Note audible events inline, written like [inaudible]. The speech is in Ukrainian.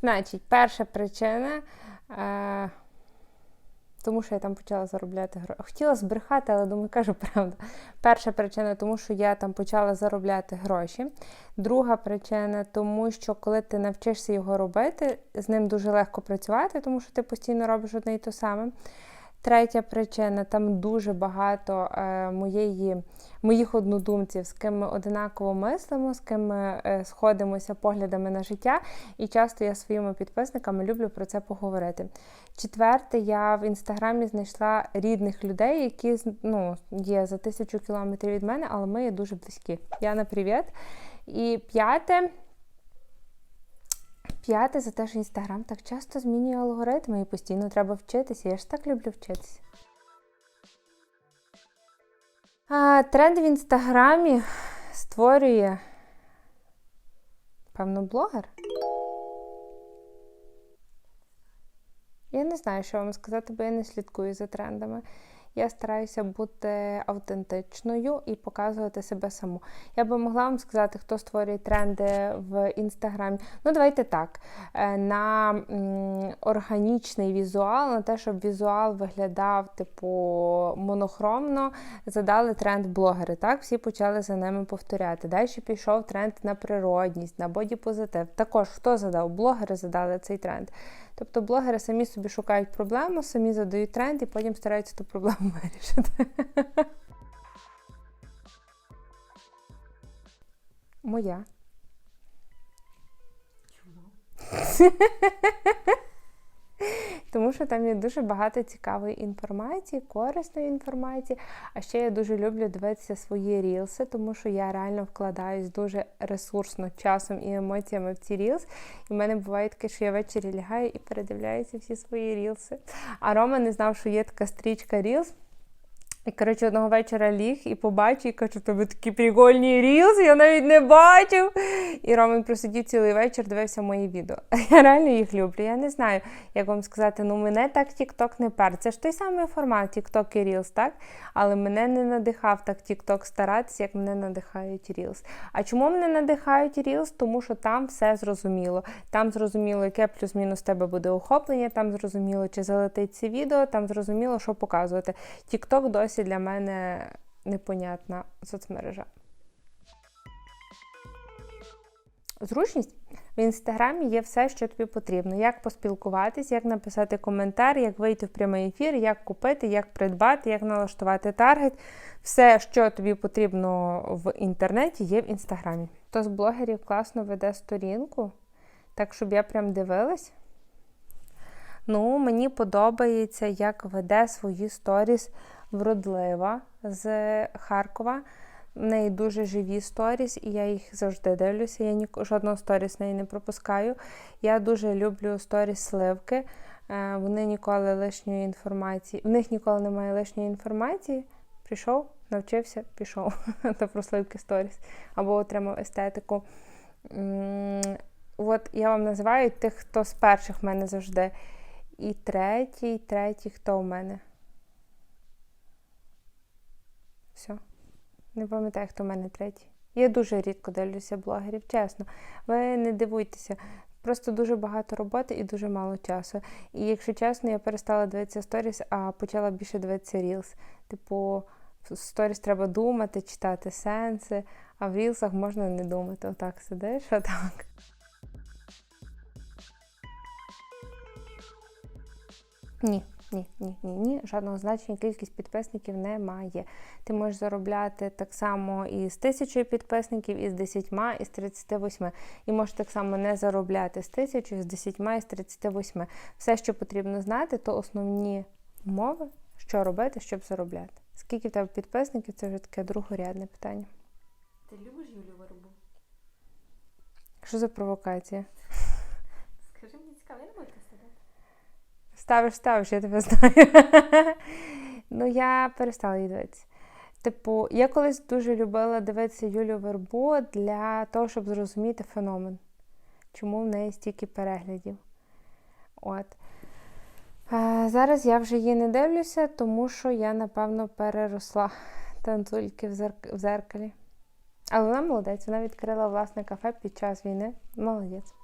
Значить, перша причина. Е, тому що я там почала заробляти гроші. Хотіла збрехати, але думаю, кажу правду. Перша причина, тому що я там почала заробляти гроші. Друга причина, тому що коли ти навчишся його робити, з ним дуже легко працювати, тому що ти постійно робиш одне і те саме. Третя причина, там дуже багато е, моєї, моїх однодумців, з ким ми одинаково мислимо, з ким ми е, сходимося поглядами на життя, і часто я своїми підписниками люблю про це поговорити. Четверте, я в інстаграмі знайшла рідних людей, які ну, є за тисячу кілометрів від мене, але ми є дуже близькі. Яна, привіт. І п'яте. П'яте за те, що інстаграм так часто змінює алгоритми і постійно треба вчитися. Я ж так люблю вчитися. А, тренд в інстаграмі створює, певно, блогер. Я не знаю, що вам сказати, бо я не слідкую за трендами. Я стараюся бути автентичною і показувати себе саму. Я би могла вам сказати, хто створює тренди в інстаграмі. Ну, давайте так. е, На органічний візуал, на те, щоб візуал виглядав, типу, монохромно, задали тренд блогери. Так, всі почали за ними повторяти. Далі пішов тренд на природність, на бодіпозитив. Також хто задав? Блогери задали цей тренд. Тобто блогери самі собі шукають проблему, самі задають тренд і потім стараються ту проблему вирішити. Моя. [laughs] Тому що там є дуже багато цікавої інформації, корисної інформації. А ще я дуже люблю дивитися свої рілси, тому що я реально вкладаюсь дуже ресурсно часом і емоціями в ці рілс. І в мене буває таке, що я ввечері лягаю і передивляюся всі свої рілси. А Рома не знав, що є така стрічка рілс. І, коротше, одного вечора ліг і побачив, і кажу, тобі такі прикольні рілзи, я навіть не бачив. І Роман просидів цілий вечір, дивився мої відео. [laughs] Я реально їх люблю. Я не знаю, як вам сказати, ну мене так TikTok не пер. Це ж той самий формат TikTok і Reels, так? Але мене не надихав так TikTok старатися, як мене надихають Reels. А чому мене надихають Reels? Тому що там все зрозуміло. Там зрозуміло, яке плюс-мінус тебе буде охоплення, там зрозуміло, чи залетить це відео, там зрозуміло, що показувати. TikTok досі для мене непонятна соцмережа. Зручність в інстаграмі є все, що тобі потрібно: як поспілкуватись, як написати коментар, як вийти в прямий ефір, як купити, як придбати, як налаштувати таргет. Все, що тобі потрібно в інтернеті, є в інстаграмі. Хто з блогерів класно веде сторінку, так щоб я прям дивилась. Ну, мені подобається, як веде свої сторіс вродлива з Харкова. В неї дуже живі сторіс, і я їх завжди дивлюся. Я ні, жодного сторіс неї не пропускаю. Я дуже люблю сторіс сливки. Е, Вони ніколи лишньої інформації. В них ніколи немає лишньої інформації. Прийшов, навчився, пішов. [laughs] Це про сливки сторіс. Або отримав естетику. От я вам називаю тих, хто з перших в мене завжди. І третій, третій, хто у мене? Все. Не пам'ятаю, хто в мене третій. Я дуже рідко дивлюся блогерів, чесно. Ви не дивуйтеся. Просто дуже багато роботи і дуже мало часу. І якщо чесно, я перестала дивитися сторіс, а почала більше дивитися рілс. Типу, в сторіс треба думати, читати сенси, а в рілсах можна не думати. Отак сидиш, [laughs] отак. Ні, ні, ні, ні, ні. Жодного значення кількість підписників немає. Ти можеш заробляти так само і з тисячою підписників, і з десятьма, і з 38. І можеш так само не заробляти з тисячою, з десятьма, і з 38. Все, що потрібно знати, то основні умови, що робити, щоб заробляти. Скільки в тебе підписників, це вже таке другорядне питання. Ти любиш Юлю Вербу? Що за провокація? Скажи мені цікаво, я не буду сказати. Ставиш, ставиш, я тебе [laughs] знаю. ну, я перестала її дивитися. Типу, я колись дуже любила дивитися Юлю Вербу для того, щоб зрозуміти феномен. Чому в неї стільки переглядів. От. Е, зараз я вже її не дивлюся, тому що я, напевно, переросла [laughs] танцюльки в, зерк- в зеркалі. Але вона молодець, вона відкрила власне кафе під час війни. Молодець.